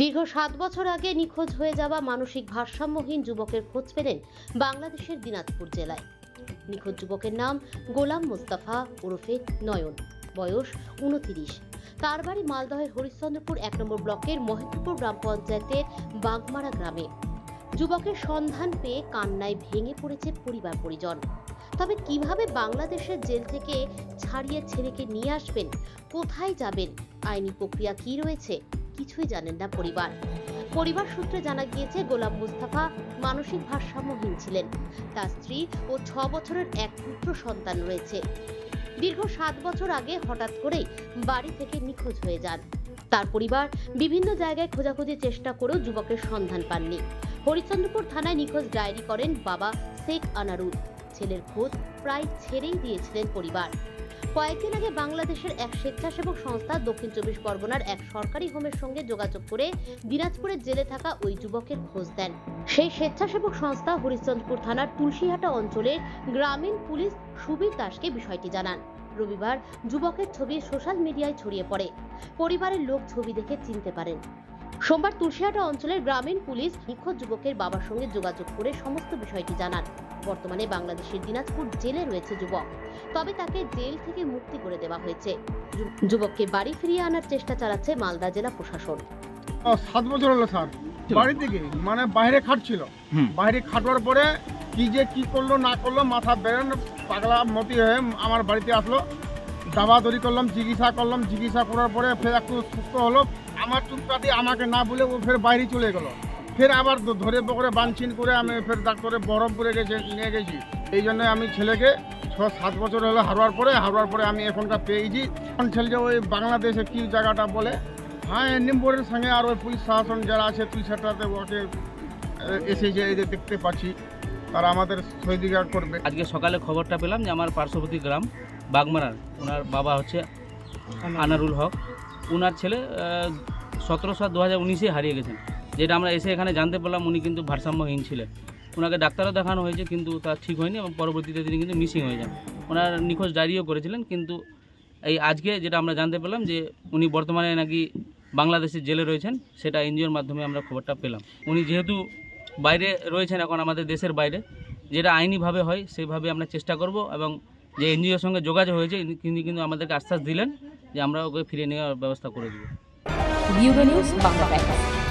দীর্ঘ সাত বছর আগে নিখোঁজ হয়ে যাওয়া মানসিক ভারসাম্যহীন যুবকের খোঁজ পেলেন বাংলাদেশের দিনাজপুর জেলায়। নিখোঁজ যুবকের নাম গোলাম মোস্তাফা ওরফে নয়ন, বয়স উনতিরিশ। তার বাড়ি মালদহের হরিশ্চন্দ্রপুর এক নম্বর ব্লকের মহেন্দ্রপুর গ্রাম পঞ্চায়েতের বাগমারা গ্রামে। যুবকের সন্ধান পেয়ে কান্নায় ভেঙে পড়েছে পরিবার পরিজন। তবে কীভাবে বাংলাদেশের জেল থেকে ছাড়িয়ে ছেলেকে নিয়ে আসবেন, কোথায় যাবেন, আইনি প্রক্রিয়া কি রয়েছে কিছুই জানেন না পরিবার। পরিবার সূত্রে জানা গিয়েছে, গোলাম মুস্তাফা মানসিক ভারসাম্যহীন ছিলেন। তার স্ত্রী ও ছ বছরের এক পুত্র সন্তান রয়েছে। দীর্ঘ সাত বছর আগে হঠাৎ করেই বাড়ি থেকে নিখোঁজ হয়ে যান। তার পরিবার বিভিন্ন জায়গায় খোঁজাখুঁজির চেষ্টা করেও যুবকের সন্ধান পাননি। হরিচন্দ্রপুর থানায় নিখোঁজ ডায়েরি করেন বাবা শেখ আনারুল। ছেলের খোঁজ প্রায় ছেড়েই দিয়েছিলেন পরিবার। কয়েকদিন আগে বাংলাদেশের এক স্বেচ্ছাসেবক সংস্থা দক্ষিণ চব্বিশ পরগনার এক সরকারি হোমের সঙ্গে যোগাযোগ করে দিনাজপুরের জেলে থাকা ওই যুবকের খোঁজ দেন। সেই স্বেচ্ছাসেবক সংস্থা হরিশ্চন্দ্রপুর থানার তুলসীহাটা অঞ্চলের গ্রামীণ পুলিশ সুবীর দাসকে বিষয়টি জানান। রবিবার যুবকের ছবি সোশ্যাল মিডিয়ায় ছড়িয়ে পড়ে। পরিবারের লোক ছবি দেখে চিনতে পারেন। সোমবার তুলসীহাটা অঞ্চলের গ্রামীণ পুলিশ নিখোঁজ যুবকের বাবার সঙ্গে যোগাযোগ করে সমস্ত বিষয়টি জানান। বর্তমানে বাংলাদেশের দিনাজপুর জেলে রয়েছে যুবক। তবে তাকে জেল থেকে মুক্তি করে দেওয়া হয়েছে। যুবককে বাড়ি ফিরিয়ে আনার চেষ্টা চালাচ্ছে মালদা জেলা প্রশাসন। সাত বছর হলো স্যার। বাড়ি থেকে মানে বাইরে খাটছিল। বাইরে খাটবার পরে কি যে কি করল না করল মাথা বেরেন পাগলা মতি হয়ে আমার বাড়িতে আসলো। দাবা দড়ি করলাম চিকিৎসা করলাম চিকিৎসা করার পরে ফের একটু সুস্থ হলো। আমার চুপকাটি আমাকে না বলে ও ফের বাইরে চলে গেলো। ফের আবার ধরে পকড়ে বানছিন করে আমি ফের ডাক্তারে বহরমপুরে গেছে নিয়ে গেছি। এই জন্য আমি ছেলেকে ছ সাত বছর হলো হারবার পরে হারবার পরে আমি এখনকার পেয়েছি। এখন ছেলেকে ওই বাংলাদেশে কি জায়গাটা বলে? হ্যাঁ নিম্বরের সঙ্গে আর ওই পুলিশ শাসন যারা আছে তুই সেটাতে ওকে এসেছে এই যে দেখতে পাচ্ছি তারা আমাদের সহযোগিতা করবে। আজকে সকালে খবরটা পেলাম যে আমার পার্শ্ববর্তী গ্রাম বাগমারার ওনার বাবা হচ্ছে আনারুল। হক। ওনার ছেলে সতেরো সাত দু হাজার উনিশে হারিয়ে গেছেন। যেটা আমরা এসে এখানে জানতে পারলাম, উনি কিন্তু ভারসাম্যহীন ছিলেন। ওনাকে ডাক্তারও দেখানো হয়েছে, কিন্তু তা ঠিক হয়নি এবং পরবর্তীতে তিনি কিন্তু মিসিং হয়ে যান। ওনার নিখোঁজ ডায়েরিও করেছিলেন, কিন্তু এই আজকে যেটা আমরা জানতে পেলাম যে উনি বর্তমানে নাকি বাংলাদেশের জেলে রয়েছেন, সেটা এনজিওর মাধ্যমে আমরা খবরটা পেলাম। উনি যেহেতু বাইরে রয়েছেন এখন আমাদের দেশের বাইরে, যেটা আইনিভাবে হয় সেইভাবে আমরা চেষ্টা করব এবং যে এনজিওর সঙ্গে যোগাযোগ হয়েছে তিনি কিন্তু আমাদেরকে আশ্বাস দিলেন যে আমরা ওকে ফিরিয়ে নেওয়ার ব্যবস্থা করে দেবো। Bureau news Bangla Times